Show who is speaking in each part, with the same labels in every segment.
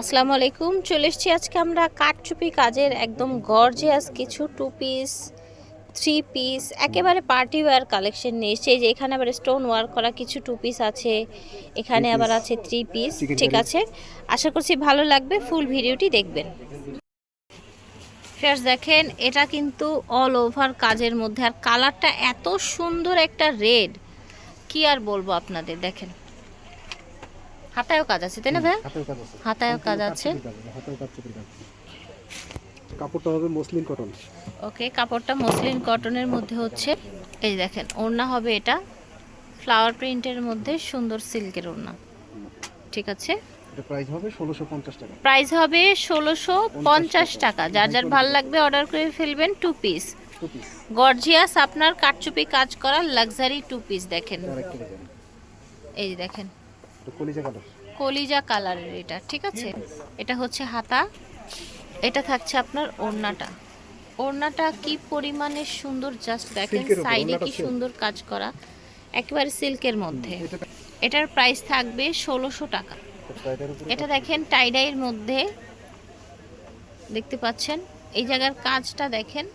Speaker 1: আসসালামু আলাইকুম। চলে এসেছি আজকে আমরা কাঠচুপি কাজের একদম গর্জিয়াস কিছু টু পিস থ্রি পিস একেবারে পার্টি ওয়্যার কালেকশন নিয়ে এসেছি। যে এখানে আবার স্টোন ওয়ার্ক করা কিছু টু পিস আছে এখানে আবার আছে থ্রি পিস ঠিক আছে? আশা করছি ভালো লাগবে ফুল ভিডিওটি দেখবেন। ফ্রেন্ডস দেখেন এটা কিন্তু অল ওভার কাজের মধ্যে। আর কালারটা এত সুন্দর একটা রেড কি আর বলব আপনাদের? দেখেন। হাতায়ও কাজ আছে তাই না ভাই?
Speaker 2: হাতেও কাজ আছে।
Speaker 1: হাতায়ও কাজ আছে।
Speaker 2: কাজ কাজ কাপড়টা হবে মসলিন কটন
Speaker 1: ওকে কাপড়টা মসলিন কটনের মধ্যে হচ্ছে এই দেখেন ওড়না হবে এটা ফ্লাওয়ার প্রিন্টের মধ্যে সুন্দর সিল্কের ওড়না। ঠিক আছে?
Speaker 2: প্রাইস হবে ষোলোশো পঞ্চাশ টাকা।
Speaker 1: প্রাইস হবে ষোলোশো পঞ্চাশ টাকা। যার যার ভালো লাগবে অর্ডার করে ফেলবেন টু পিস গর্জিয়াস আপনার কাটচুপি কাজ করা লাক্সারি টু পিস দেখেন। এই দেখেন
Speaker 2: কলিজা কালার?
Speaker 1: কলিজা কালারের এটা ঠিক আছে? এটা হচ্ছে হাতা। এটা থাকছে আপনার ওড়নাটা। ওড়নাটা কি পরিমাণে সুন্দর জাস্ট দেখেন সাইডে কি সুন্দর কাজ করা। একেবারে সিল্কের মধ্যে। এটার প্রাইস থাকবে ষোলোশো টাকা। এটা দেখেন টাইডাইয়ের মধ্যে। দেখতে পাচ্ছেন? এই জায়গার কাজটা দেখেন।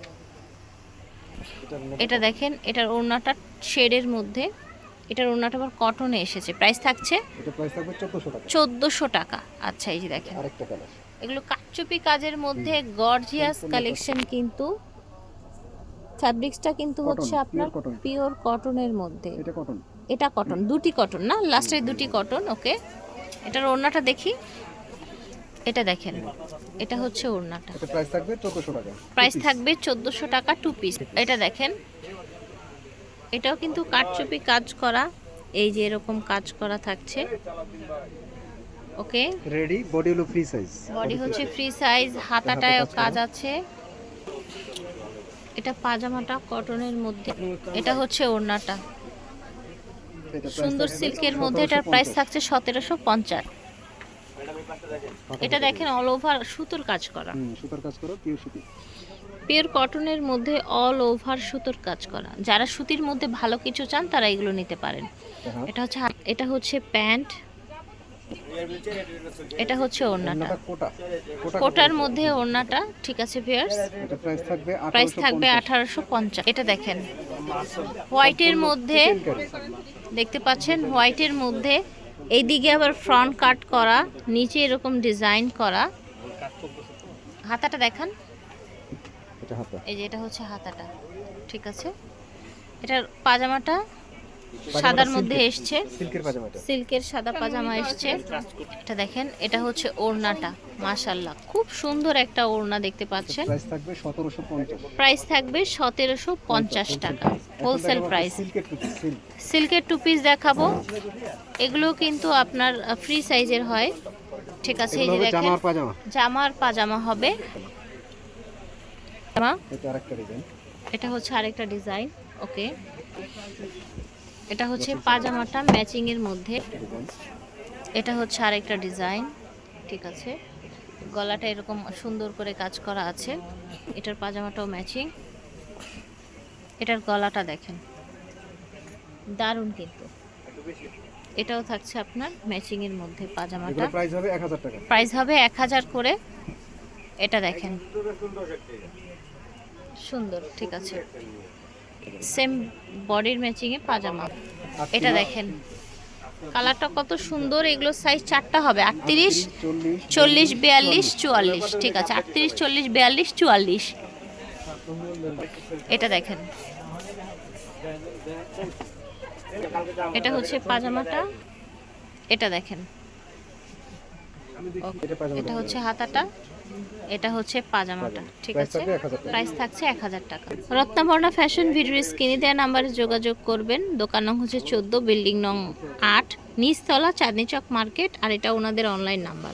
Speaker 1: এটা দেখেন এটার ওড়নাটা শেডের মধ্যে। এটার ওড়নাটা আবার কটনে এসেছে। প্রাইস থাকছে
Speaker 2: এটা প্রাইস থাকবে চোদ্দোশো টাকা।
Speaker 1: চোদ্দোশো টাকা। আচ্ছা এই যে দেখেন।
Speaker 2: আরেকটা কালার
Speaker 1: এগুলো কাটচুপি কাজের মধ্যে গর্জিয়াস কালেকশন কিন্তু ফ্যাব্রিক্সটা কিন্তু হচ্ছে আপনার পিওর কটনের মধ্যে।
Speaker 2: এটা কটন
Speaker 1: এটা কটন দুটি কটন না? লাস্টে দুটি কটন ওকে এটার ওড়নাটা দেখি। এটা দেখেন। এটা হচ্ছে ওড়নাটা।
Speaker 2: এটা প্রাইস থাকবে চোদ্দোশো টাকা।
Speaker 1: প্রাইস থাকবে চোদ্দোশো টাকা টু পিস এটা দেখেন। এটাও কিন্তু কাটচুপি কাজ করা। এই যে এরকম কাজ করা থাকছে। ওকে
Speaker 2: রেডি বডি হলো ফ্রি সাইজ
Speaker 1: বডি হচ্ছে ফ্রি সাইজ হাতাটায়ও কাজ আছে। এটা পাজামাটা কটনের মধ্যে। এটা হচ্ছে ওড়নাটা। সুন্দর সিল্কের মধ্যে এটার প্রাইস থাকছে সতেরোশো পঞ্চাশ। এটা দেখেন অল ওভার সুতোর কাজ করা।
Speaker 2: সুতার কাজ করো পিও সুতি।
Speaker 1: পিওর কটনের মধ্যে অল ওভার সুতোর কাজ করা। যারা সুতির মধ্যে ভালো কিছু চান তারা এগুলো নিতে পারেন।
Speaker 2: হ্যাঁ
Speaker 1: এটা হচ্ছে এটা হচ্ছে প্যান্ট এটা হচ্ছে ওড়নাটা।
Speaker 2: ওড়নাটা কোটা। কোটা
Speaker 1: কোটার মধ্যে ওড়নাটা ঠিক আছে ভিয়ার্স
Speaker 2: এটা প্রাইস থাকবে
Speaker 1: প্রাইস থাকবে
Speaker 2: 1850
Speaker 1: আঠারোশো পঞ্চাশ। এটা দেখেন। হোয়াইটের মধ্যে দেখতে পাচ্ছেন হোয়াইটের মধ্যে এইদিকে আবার ফ্রন্ট কাট করা নিচে এরকম ডিজাইন করা। হাতাটা দেখান।
Speaker 2: এটা হাতা।
Speaker 1: এই যে এটা হচ্ছে হাতাটা ঠিক আছে? এটার পাজামাটা সাদার মধ্যে। এসছে।
Speaker 2: সিল্কের পাজামাটা।
Speaker 1: সিল্কের সাদা পাজামা এসছে। এটা দেখেন এটা হচ্ছে ওড়নাটা মাশাল্লাহ খুব সুন্দর একটা ওড়না দেখতে পাচ্ছেন।
Speaker 2: প্রাইস থাকবে সতেরোশো পঞ্চাশ।
Speaker 1: প্রাইস থাকবে সতেরোশো পঞ্চাশ টাকা। হোলসেল প্রাইস
Speaker 2: সিল্কের টু
Speaker 1: পিস দেখাবো। এগুলো কিন্তু আপনার ফ্রি সাইজের হয়। ঠিক আছে এই যে দেখেন জামার পাজামা হবে।
Speaker 2: এটা
Speaker 1: হচ্ছে আরেকটা ডিজাইন ওকে। এটা হচ্ছে পাজামাটা ম্যাচিং এর মধ্যে এটা হচ্ছে আরেকটা ডিজাইন ঠিক আছে। গলাটা এরকম সুন্দর করে কাজ করা আছে। এটার পাজামাটাও ম্যাচিং। এটার গলাটা দেখেন। দারুণ কিন্তু। এটাও থাকছে আপনার ম্যাচিং এর মধ্যে পাজামাটা।
Speaker 2: হবে টাকা।
Speaker 1: প্রাইস হবে এক হাজার করে। এটা দেখেন। সুন্দর ঠিক আছে। সেম বডির ম্যাচিংয়ে পাজামা। এটা দেখেন। কালারটা কত সুন্দর এগুলো সাইজ চারটা হবে। আটত্রিশ
Speaker 2: চল্লিশ
Speaker 1: চল্লিশ বিয়াল্লিশ চুয়াল্লিশ ঠিক আছে। আটত্রিশ চল্লিশ বিয়াল্লিশ চুয়াল্লিশ। এটা দেখেন। এটা হচ্ছে পাজামাটা। এটা দেখেন।
Speaker 2: এটা
Speaker 1: হচ্ছে হাতাটা এটা হচ্ছে পাজামাটা ঠিক আছে? প্রাইস থাকছে এক হাজার টাকা। রত্নাবর্ণা ফ্যাশন ভিডিও স্ক্রিনে দেওয়া নাম্বারে যোগাযোগ করবেন। দোকান নং হচ্ছে চোদ্দ বিল্ডিং নং আট নিচতলা চাঁদনি চক মার্কেট আর এটা ওনাদের অনলাইন নাম্বার